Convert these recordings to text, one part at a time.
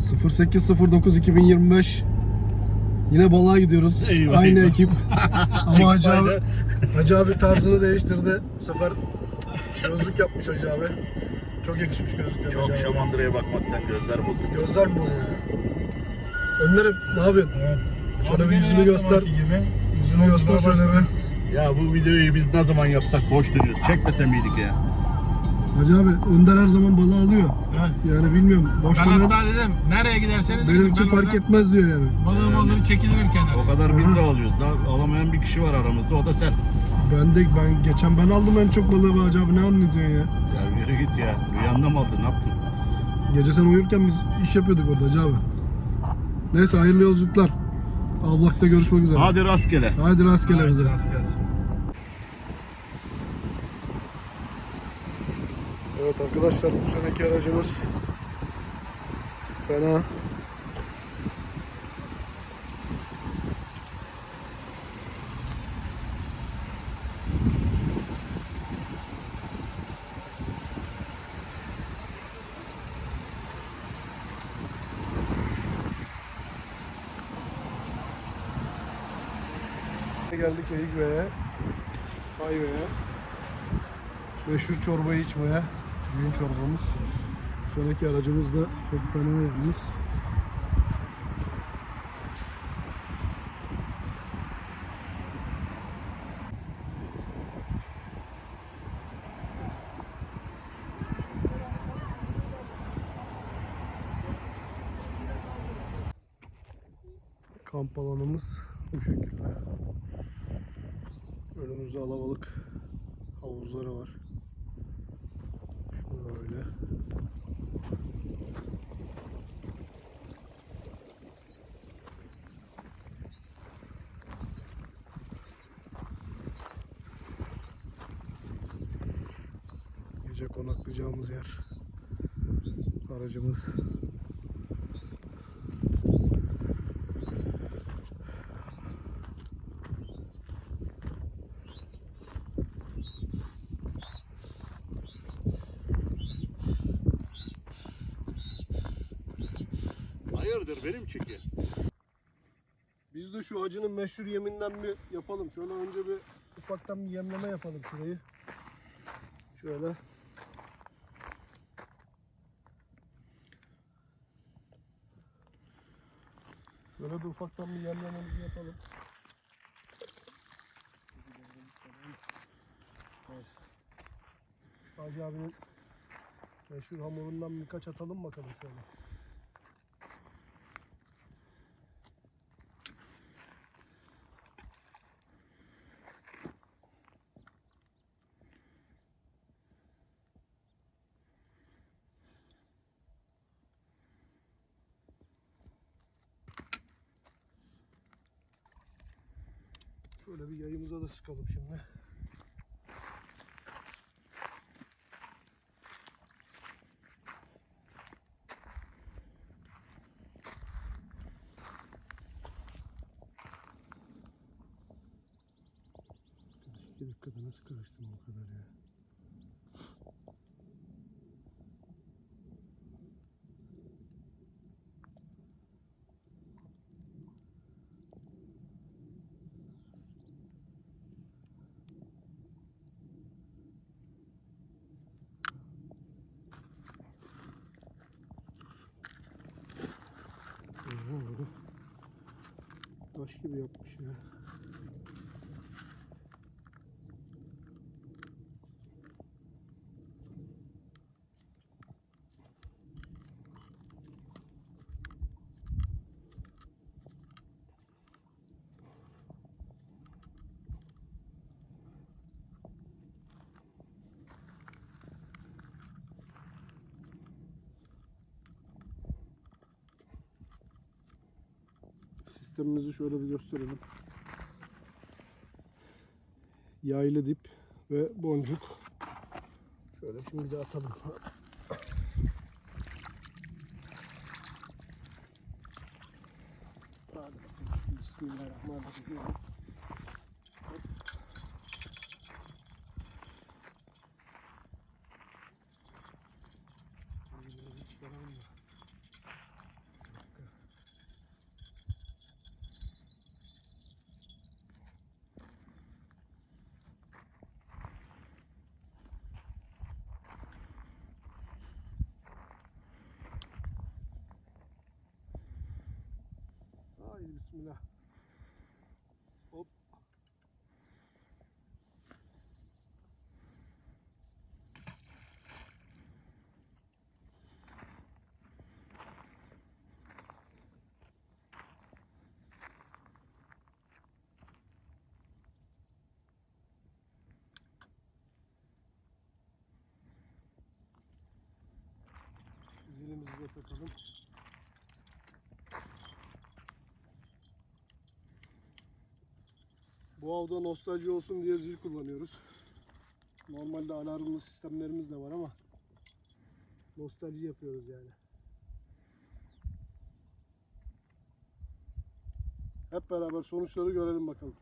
0809 2025 Yine balığa gidiyoruz. Eyvah, Aynı eyvah. ekip. Ama Hacı abi. Hacı abi tarzını değiştirdi. Bu sefer gözlük yapmış Hacı abi. Çok yakışmış gözlükler Çok Hacı abi. şamandıraya bakmaktan gözler bozuldu. Gözler mi bozuyor? Önlerim ne yapıyorsun? Evet. Şöyle Abi bir gene yüzünü her göster. zamanki Gibi. Yüzünü göster şöyle bir. Ya bu videoyu biz ne zaman yapsak boş dönüyoruz. Çekmese miydik ya? Hacı abi Önder her zaman balığı alıyor. Evet. Yani bilmiyorum. Boş Ben hatta dedim nereye giderseniz benim gidin. için Ben fark orada etmez diyor yani. balığım olur çekilirim O kenara. kadar biz de alıyoruz. Daha alamayan bir kişi var aramızda. O da sen. Ben de ben geçen ben aldım en çok balığı be Hacı abi ne anlatıyorsun ya? Ya yürü git ya. Rüyanda mı aldın? Ne yaptın? Gece sen uyurken biz iş yapıyorduk orada Hacı abi. Neyse hayırlı yolculuklar. Avlakta görüşmek üzere. Hadi rastgele. Haydi rastgele bize. rast gelsin. Evet arkadaşlar bu seneki aracımız fena. Geldik Eyüpbe'ye, Ayve'ye. Meşhur çorbayı içmeye. Düğün çorbamız. Sonraki aracımız da çok fena yalnız. Kamp alanımız bu şekilde. Önümüzde alabalık havuzları var. Şöyle. Gece konaklayacağımız yer. Aracımız. Hayırdır benim çeki? Biz de şu hacının meşhur yeminden bir yapalım. Şöyle önce bir ufaktan bir yemleme yapalım şurayı. Şöyle. Şöyle de ufaktan bir yemlememizi yapalım. Evet. Hacı abinin meşhur hamurundan birkaç atalım bakalım şöyle. Şöyle bir yayımıza da sıkalım şimdi. İki dakikada nasıl karıştım bu kadar ya? Taş gibi yapmış ya. Sistemimizi şöyle bir gösterelim. Yaylı dip ve boncuk. Şöyle şimdi de atalım. Bismillahirrahmanirrahim. Hadi biraz hiç yaramıyor. Haydi bismillah. Hop. Zilimizi de takalım. Bu avda nostalji olsun diye zil kullanıyoruz. Normalde alarmlı sistemlerimiz de var ama nostalji yapıyoruz yani. Hep beraber sonuçları görelim bakalım.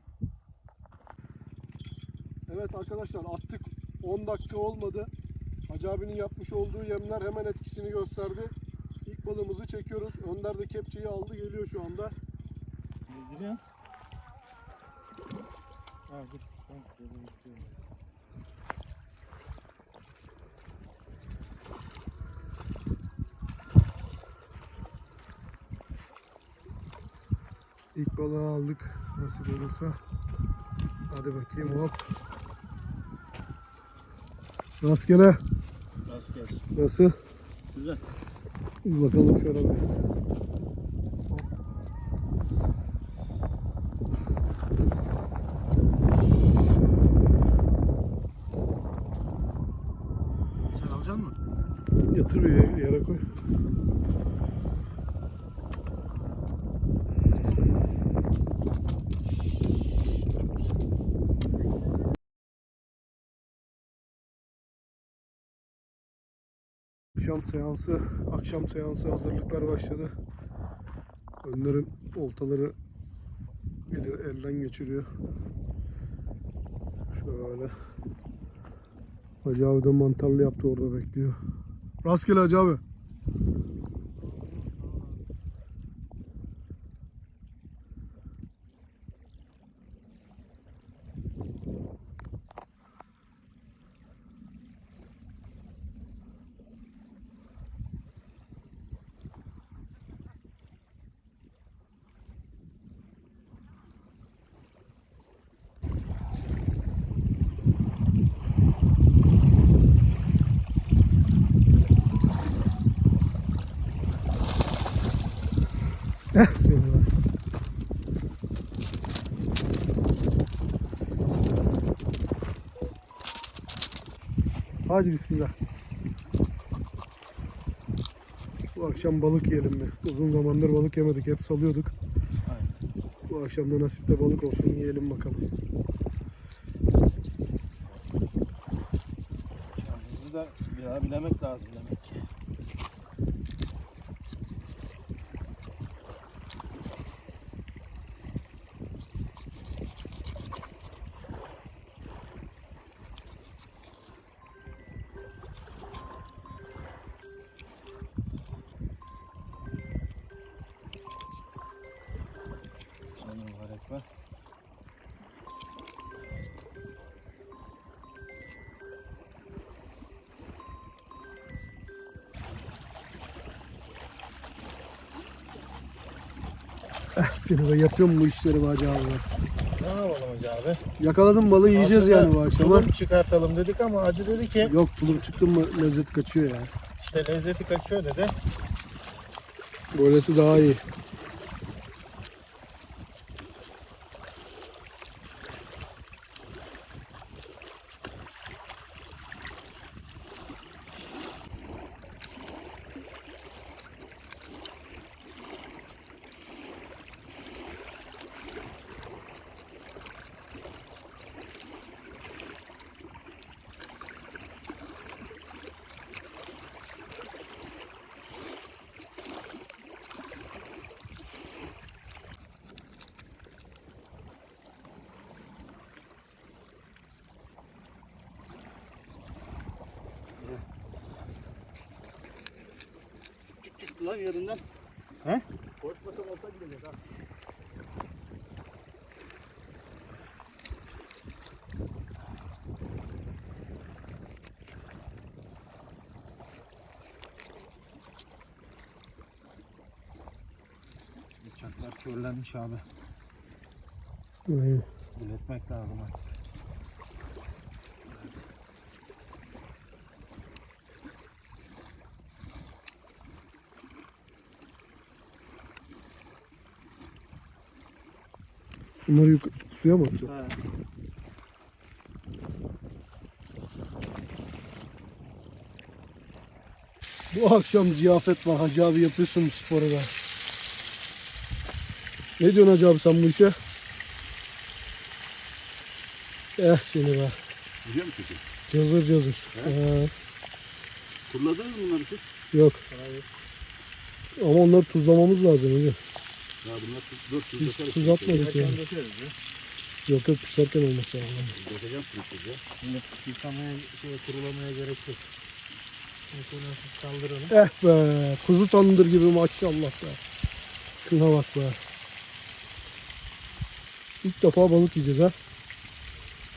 Evet arkadaşlar attık 10 dakika olmadı. Hacı abinin yapmış olduğu yemler hemen etkisini gösterdi. İlk balığımızı çekiyoruz. Önder de kepçeyi aldı geliyor şu anda. Gezdiriyor. Ha. İlk balığı aldık nasip olursa. Hadi bakayım hop. Rastgele Rast gelsin. nasıl? Güzel. Bir bakalım şöyle bir. Sen alacaksın mı? Yatır bir yere, yere koy. Akşam seansı, akşam seansı hazırlıklar başladı. Önlerim oltaları elden geçiriyor. Şöyle. Hacı abi de mantarlı yaptı orada bekliyor. Rastgele Hacı abi. Eh seni var. Hadi bismillah. Bu akşam balık yiyelim mi? Uzun zamandır balık yemedik. Hep salıyorduk. Bu akşam da nasipte balık olsun yiyelim bakalım. Şansınızı da bilemek lazım demek seni de yapıyorum bu işleri be Hacı abi. Ne yapalım hacı abi? Yakaladım balığı yiyeceğiz Aslında yani bu akşama. tulum çıkartalım dedik ama acı dedi ki Yok tulum çıktı mı lezzet kaçıyor ya. işte lezzeti kaçıyor dedi. Böylesi daha iyi. Lan yerinden. Koş bakalım olta gidecek ha. Balıklar körlenmiş abi. Aynen. Üretmek lazım artık. Bunları yuk- suya mı atacağız? Bu akşam ziyafet var. Hacı abi yapıyorsun bu sporu da. Ne diyorsun Hacı abi sen bu işe? Eh seni be. Biliyor musun ki? Cazır cazır. Ee, Kulladınız mı bunları siz? yok. Ama onları tuzlamamız lazım önce. Ya bunlar tuz, Biz atmadık Erken yani. dökeriz ya. Yok yok pişerken olması lazım. Dökeceğim tuz ya. Şimdi yıkamaya, şey, kurulamaya gerek yok. Mesela hafif kaldıralım. Eh be kuzu tandır gibi maşallah be. Şuna bak be. İlk defa balık yiyeceğiz ha.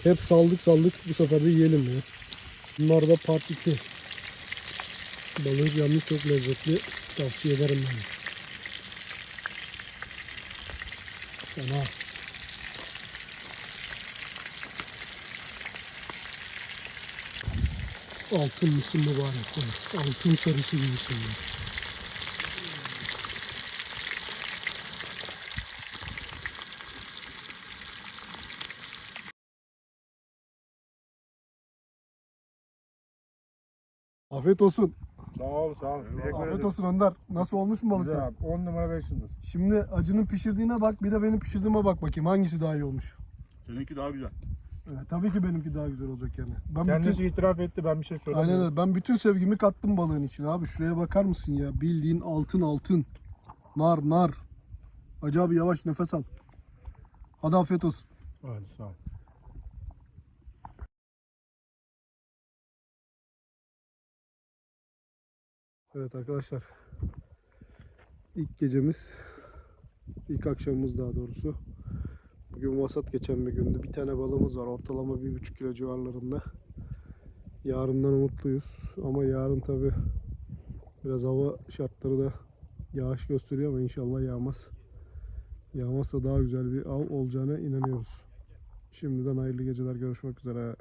Hep saldık saldık bu sefer de yiyelim ya. Bunlar da part 2. Balık yalnız çok lezzetli. Tavsiye ederim ben. Fena. Altın mısın mübarek balık. Altın sarısı gibisin. ya. Afiyet olsun. Sağ ol sağ ol. Teşekkür Afiyet ederim. olsun Önder. Nasıl olmuş mu? Güzel abi. 10 numara 5 yıldız. Şimdi acının pişirdiğine bak bir de benim pişirdiğime bak bakayım hangisi daha iyi olmuş. Seninki daha güzel. Evet, tabii ki benimki daha güzel olacak yani. Ben Kendisi bütün, itiraf etti ben bir şey aynen söylemiyorum. öyle. Ben bütün sevgimi kattım balığın içine abi. Şuraya bakar mısın ya? Bildiğin altın altın. Nar nar. Hacı abi yavaş nefes al. Hadi afiyet olsun. Hadi sağ ol. Evet arkadaşlar. İlk gecemiz, ilk akşamımız daha doğrusu. Bugün vasat geçen bir gündü. Bir tane balığımız var. Ortalama bir buçuk kilo civarlarında. Yarından umutluyuz. Ama yarın tabi biraz hava şartları da yağış gösteriyor ama inşallah yağmaz. Yağmazsa daha güzel bir av olacağına inanıyoruz. Şimdiden hayırlı geceler. Görüşmek üzere.